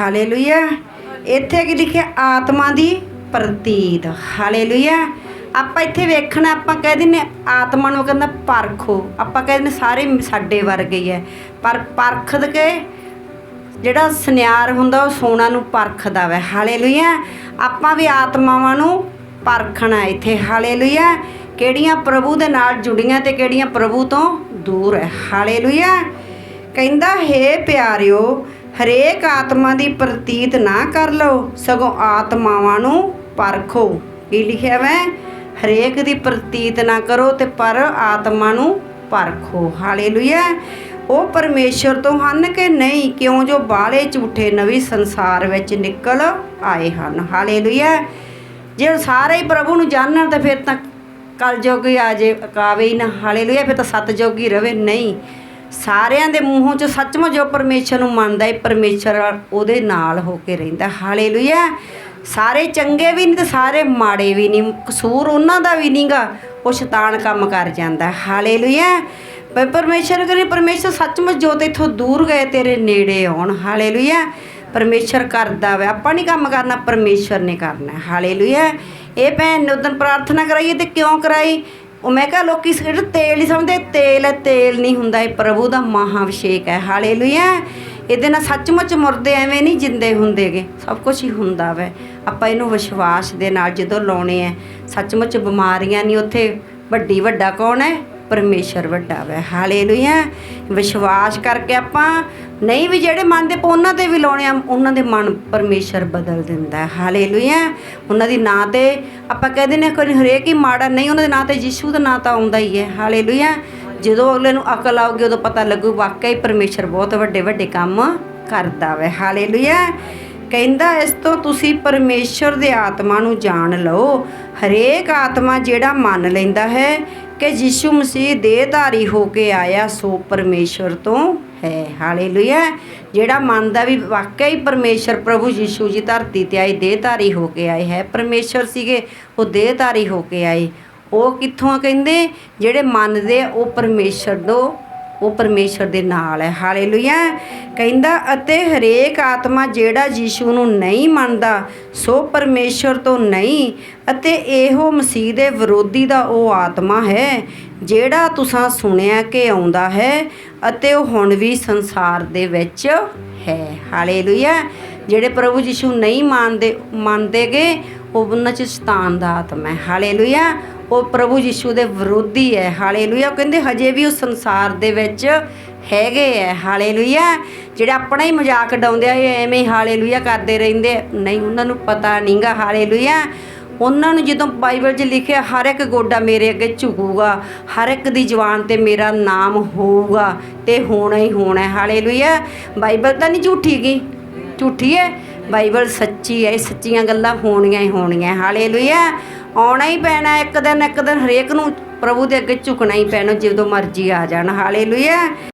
Hallelujah. ਇੱਥੇ ਕੀ ਲਿਖਿਆ? ਆਤਮਾ ਦੀ ਪ੍ਰਤੀਤ। ਹਾਲੇਲੂਇਆ। ਆਪਾਂ ਇੱਥੇ ਵੇਖਣਾ, ਆਪਾਂ ਕਹਿ ਦਿੰਨੇ ਆਤਮਾ ਨੂੰ ਕਹਿੰਦਾ ਪਰਖੋ ਆਪਾਂ ਕਹਿ ਦਿੰਨੇ ਸਾਰੇ ਸਾਡੇ ਵਰਗੇ ਹੀ ਹੈ। ਪਰ ਪਰਖ ਕੇ ਜਿਹੜਾ ਸੁਨਿਆਰ ਹੁੰਦਾ, ਉਹ ਸੋਨਾ ਨੂੰ ਪਰਖਦਾ ਵੈ। ਹਾਲੇਲੂਇਆ। ਆਪਾਂ ਵੀ ਆਤਮਾਵਾਂ ਨੂੰ ਪਰਖਣਾ ਇੱਥੇ। ਹਾਲੇਲੂਇਆ। ਕਿਹੜੀਆਂ ਪ੍ਰਭੂ ਦੇ ਨਾਲ ਜੁੜੀਆਂ ਤੇ ਕਿਹੜੀਆਂ ਪ੍ਰਭੂ ਤੋਂ ਦੂਰ ਹੈ। ਹਾਲੇਲੂਇਆ। ਕਹਿੰਦਾ, ਹੈ ਪਿਆਰਿਓ ਹਰੇਕ ਆਤਮਾ ਦੀ ਪ੍ਰਤੀਤ ਨਾ ਕਰ ਲਓ, ਸਗੋਂ ਆਤਮਾਵਾਂ ਨੂੰ ਪਰਖੋ। ਕੀ ਲਿਖਿਆ ਵੈ? ਹਰੇਕ ਦੀ ਪ੍ਰਤੀਤ ਨਾ ਕਰੋ ਤੇ ਪਰ ਆਤਮਾ ਨੂੰ ਪਰਖੋ। ਹਾਲੇਲੂਇਆ। ਉਹ ਪਰਮੇਸ਼ਰ ਤੋਂ ਹਨ ਕਿ ਨਹੀਂ? ਕਿਉਂ ਜੋ ਬਾਲੇ ਝੂਠੇ ਨਵੀਂ ਸੰਸਾਰ ਵਿੱਚ ਨਿਕਲ ਆਏ ਹਨ? ਹਾਲੇਲੂਇਆ। ਜੇ ਸਾਰੇ ਹੀ ਪ੍ਰਭੂ ਨੂੰ ਜਾਣਨ ਤਾਂ ਫਿਰ ਤਾਂ ਕਲ ਜੋਗੀ ਆ ਜੇ, ਕਾਵੇ ਹੀ ਨਾ। ਹਾਲੇਲੂਇਆ। ਫਿਰ ਤਾਂ ਸਤ ਜੋਗੀ ਰਵੇ ਨਹੀਂ। ਸਾਰਿਆਂ ਦੇ ਮੂੰਹੋਂ ਚ ਸੱਚਮੁੱਚ ਜੋ ਪਰਮੇਸ਼ਰ ਨੂੰ ਮੰਨਦਾ ਹੈ ਪਰਮੇਸ਼ਰ ਉਹਦੇ ਨਾਲ ਹੋ ਕੇ ਰਹਿੰਦਾ। ਹਾਲੇਲੂਇਆ। ਸਾਰੇ ਚੰਗੇ ਵੀ ਨਹੀਂ ਤੇ ਸਾਰੇ ਮਾੜੇ ਵੀ ਨਹੀਂ। ਕਸੂਰ ਉਹਨਾਂ ਦਾ ਵੀ ਨਹੀਂਗਾ ਉਹ ਸ਼ੈਤਾਨ ਕੰਮ ਕਰ ਜਾਂਦਾ। ਹਾਲੇਲੂਇਆ। ਪਰ ਪਰਮੇਸ਼ਰ ਕਰੇ ਪਰਮੇਸ਼ਰ, ਸੱਚਮੁੱਚ ਜੋ ਤੇ ਇਥੋਂ ਦੂਰ ਗਏ, ਤੇਰੇ ਨੇੜੇ ਆਉਣ। ਹਾਲੇਲੂਇਆ। ਪਰਮੇਸ਼ਰ ਕਰਦਾ ਵੇ। ਆਪਾਂ ਨਹੀਂ ਕੰਮ ਕਰਨਾ, ਪਰਮੇਸ਼ਰ ਨੇ ਕਰਨਾ। ਹਾਲੇਲੂਇਆ। ਇਹ ਭੈਣ ਨੇ ਉਦੋਂ ਪ੍ਰਾਰਥਨਾ ਕਰਾਈ ਤੇ ਕਿਉਂ ਕਰਾਈ? ਉਹ ਮੈਂ ਕਿਹਾ ਲੋਕੀ ਸਿਰਫ ਤੇਲ ਹੀ ਸਮਝਦੇ, ਤੇਲ ਹੈ, ਤੇਲ ਨਹੀਂ ਹੁੰਦਾ, ਇਹ ਪ੍ਰਭੂ ਦਾ ਮਹਾਅਭਿਸ਼ੇਕ ਹੈ। ਹਾਲੇਲੂਇਆ। ਇਹਦੇ ਨਾਲ ਸੱਚਮੁੱਚ ਮੁਰਦੇ ਐਵੇਂ ਨਹੀਂ ਜਿੰਦੇ ਹੁੰਦੇਗੇ। ਸਭ ਕੁਝ ਹੀ ਹੁੰਦਾ ਵੈ। ਆਪਾਂ ਇਹਨੂੰ ਵਿਸ਼ਵਾਸ ਦੇ ਨਾਲ ਜਦੋਂ ਲਾਉਣੇ ਆ ਸੱਚਮੁੱਚ ਬਿਮਾਰੀਆਂ ਨਹੀਂ ਉੱਥੇ ਵੱਡੀ ਵੱਡਾ ਕੌਣ ਹੈ ਪਰਮੇਸ਼ਰ ਵੱਡਾ ਵੈ। ਹਾਲੇਲੂਇਆ। ਵਿਸ਼ਵਾਸ ਕਰਕੇ ਆਪਾਂ ਨਹੀਂ ਵੀ ਜਿਹੜੇ ਮਨ ਦੇ ਉਹਨਾਂ ਤੇ ਵੀ ਲਾਉਣੇ ਆ, ਉਹਨਾਂ ਦੇ ਮਨ ਪਰਮੇਸ਼ਰ ਬਦਲ ਦਿੰਦਾ ਹੈ। ਹਾਲੇਲੂਇਆ। ਉਹਨਾਂ ਦੀ ਨਾਂ ਤੇ ਆਪਾਂ ਕਹਿੰਦੇ ਨੇ ਕੋਈ ਹਰੇਕ ਹੀ ਮਾੜਾ ਨਹੀਂ, ਉਹਨਾਂ ਦੇ ਨਾਂ ਤੇ ਯਿਸੂ ਦਾ ਨਾਂ ਤਾਂ ਆਉਂਦਾ ਹੀ ਹੈ। ਹਾਲੇਲੂਇਆ। ਜਦੋਂ ਅਗਲੇ ਨੂੰ ਅਕਲ ਆਊਗੀ, ਉਦੋਂ ਪਤਾ ਲੱਗੂ, ਵਾਕਈ ਪਰਮੇਸ਼ਰ ਬਹੁਤ ਵੱਡੇ ਵੱਡੇ ਕੰਮ ਕਰਦਾ ਵੈ। ਹਾਲੇਲੂਇਆ। ਕਹਿੰਦਾ, ਇਸ ਤੋਂ ਤੁਸੀਂ ਪਰਮੇਸ਼ਰ ਦੇ ਆਤਮਾ ਨੂੰ ਜਾਣ ਲਓ। ਹਰੇਕ ਆਤਮਾ ਜਿਹੜਾ ਮੰਨ ਲੈਂਦਾ ਹੈ ਕਿ ਯਿਸੂ ਮਸੀਹ ਦੇਹਧਾਰੀ ਹੋ ਕੇ ਆਇਆ, ਸੋ ਪਰਮੇਸ਼ਰ ਤੋਂ ਹੈ। ਹਾਲੇਲੂਇਆ। ਜਿਹੜਾ ਮੰਨਦਾ ਵੀ ਵਾਕਿਆ ਹੀ ਪਰਮੇਸ਼ਰ ਪ੍ਰਭੂ ਯਿਸੂ ਜੀ ਧਰਤੀ ਤੇ ਆਏ, ਦੇਹਧਾਰੀ ਹੋ ਕੇ ਆਏ, ਹੈ ਪਰਮੇਸ਼ਰ ਸੀਗੇ, ਉਹ ਦੇਹਧਾਰੀ ਹੋ ਕੇ ਆਏ। ਉਹ ਕਿੱਥੋਂ ਕਹਿੰਦੇ? ਜਿਹੜੇ ਮੰਨਦੇ ਉਹ ਪਰਮੇਸ਼ਰ ਦੋ ਉਹ ਪਰਮੇਸ਼ਰ ਦੇ ਨਾਲ ਹੈ। ਹਾਲੇਲੂਇਆ। ਕਹਿੰਦਾ, ਅਤੇ ਹਰੇਕ ਆਤਮਾ ਜਿਹੜਾ ਯੀਸ਼ੂ ਨੂੰ ਨਹੀਂ ਮੰਨਦਾ, ਸੋ ਪਰਮੇਸ਼ਰ ਤੋਂ ਨਹੀਂ। ਅਤੇ ਇਹੋ ਮਸੀਹ ਦੇ ਵਿਰੋਧੀ ਦਾ ਉਹ ਆਤਮਾ ਹੈ, ਜਿਹੜਾ ਤੁਸੀਂ ਸੁਣਿਆ ਕਿ ਆਉਂਦਾ ਹੈ ਅਤੇ ਉਹ ਹੁਣ ਵੀ ਸੰਸਾਰ ਦੇ ਵਿੱਚ ਹੈ। ਹਾਲੇਲੂਇਆ। ਜਿਹੜੇ ਪ੍ਰਭੂ ਯੀਸ਼ੂ ਨਹੀਂ ਮੰਨਦੇ, ਮੰਨਦੇਗੇ, ਉਹ ਉਹਨਾਂ ਚ ਸ਼ੈਤਾਨ ਦਾ ਆਤਮਾ ਹੈ। ਹਾਲੇਲੂਇਆ। ਉਹ ਪ੍ਰਭੂ ਯਿਸੂ ਦੇ ਵਿਰੋਧੀ ਹੈ, ਹਾਲੇਲੂਇਆ। ਉਹ ਕਹਿੰਦੇ ਹਜੇ ਵੀ ਉਹ ਸੰਸਾਰ ਦੇ ਵਿੱਚ ਹੈਗੇ ਹੈ, ਹਾਲੇਲੂਇਆ। ਜਿਹੜਾ ਆਪਣਾ ਹੀ ਮਜ਼ਾਕ ਡਾਉਂਦੇ ਆ, ਇਹ ਐਵੇਂ ਹੀ ਹਾਲੇਲੂਇਆ ਕਰਦੇ ਰਹਿੰਦੇ ਨਹੀਂ, ਉਹਨਾਂ ਨੂੰ ਪਤਾ ਨਹੀਂਗਾ, ਹਾਲੇਲੂਇਆ। ਉਹਨਾਂ ਨੂੰ ਜਦੋਂ ਬਾਈਬਲ 'ਚ ਲਿਖਿਆ, ਹਰ ਇੱਕ ਗੋਡਾ ਮੇਰੇ ਅੱਗੇ ਝੁਕੂਗਾ, ਹਰ ਇੱਕ ਦੀ ਜ਼ੁਬਾਨ ਤੇ ਮੇਰਾ ਨਾਮ ਹੋਊਗਾ, ਤੇ ਹੋਣਾ ਹੀ ਹੋਣਾ ਹੈ ਹਾਲੇਲੂਇਆ। ਬਾਈਬਲ ਤਾਂ ਨਹੀਂ ਝੂਠੀ ਗਈ ਝੂਠੀ ਹੈ? ਬਾਈਬਲ ਸੱਚੀ ਹੈ, ਇਹ ਸੱਚੀਆਂ ਗੱਲਾਂ ਹੋਣੀਆਂ ਹੀ ਹੋਣੀਆਂ, ਹਾਲੇਲੂਇਆ। ਆਉਣਾ ਹੀ ਪੈਣਾ, ਇੱਕ ਦਿਨ ਇੱਕ ਦਿਨ ਹਰੇਕ ਨੂੰ ਪ੍ਰਭੂ ਦੇ ਅੱਗੇ ਝੁਕਣਾ ਹੀ ਪੈਣਾ, ਜਦੋਂ ਮਰਜ਼ੀ ਆ ਜਾਣ। ਹਾਲੇਲੂਇਆ